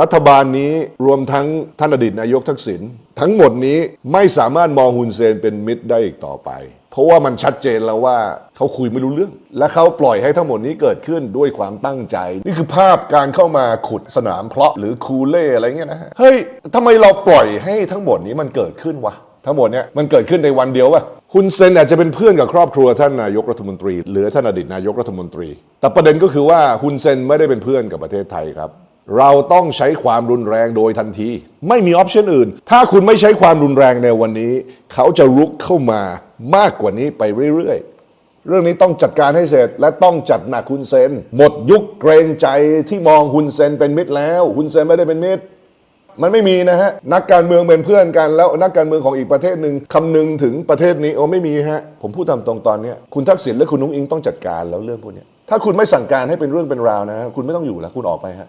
รัฐบาลนี้รวมทั้งท่านอดีตนายกทักษิณทั้งหมดนี้ไม่สามารถมองฮุนเซนเป็นมิตรได้อีกต่อไป เพราะว่ามันชัดเจนแล้วว่าเขาคุยไม่รู้เรื่อง และเขาปล่อยให้ทั้งหมดนี้เกิดขึ้นด้วยความตั้งใจ นี่คือภาพการเข้ามาขุดสนามเพาะหรือคูเล่อะไรเงี้ยนะฮะเฮ้ยทำไมเราปล่อยให้ทั้งหมดนี้มันเกิดขึ้นวะทั้งหมดเนี่ยมันเกิดขึ้นในวันเดียวป่ะฮุนเซนอาจจะเป็นเพื่อนกับครอบครัวท่านนายกรัฐมนตรี หรือท่านอดีตนายกรัฐมนตรี แต่ประเด็นก็คือว่าฮุนเซนไม่ได้เป็นเพื่อนกับประเทศไทยครับ เราต้องใช้ความรุนแรงโดยทันที ไม่มีออปชันอื่น ถ้าคุณไม่ใช้ความรุนแรงในวันนี้ เขาจะรุกเข้ามามากกว่านี้ไปเรื่อยๆ เรื่องนี้ต้องจัดการให้เสร็จและต้องจัดหนักฮุนเซน หมดยุคเกรงใจที่มองฮุนเซนเป็นมิตรแล้วฮุนเซนไม่ได้เป็นมิตรมันไม่มีนะฮะ นักการเมืองเป็นเพื่อนกันแล้วนักการเมืองของอีกประเทศหนึ่งคำนึงถึงประเทศนี้โอ้ไม่มีฮะ ผมพูดตามตรงตอนนี้คุณทักษิณและคุณนุ้งอิงต้องจัดการแล้วเรื่องพวกนี้ถ้าคุณไม่สั่งการให้เป็นเรื่องเป็นราวนะฮะคุณไม่ต้องอยู่แล้วคุณออกไปฮะ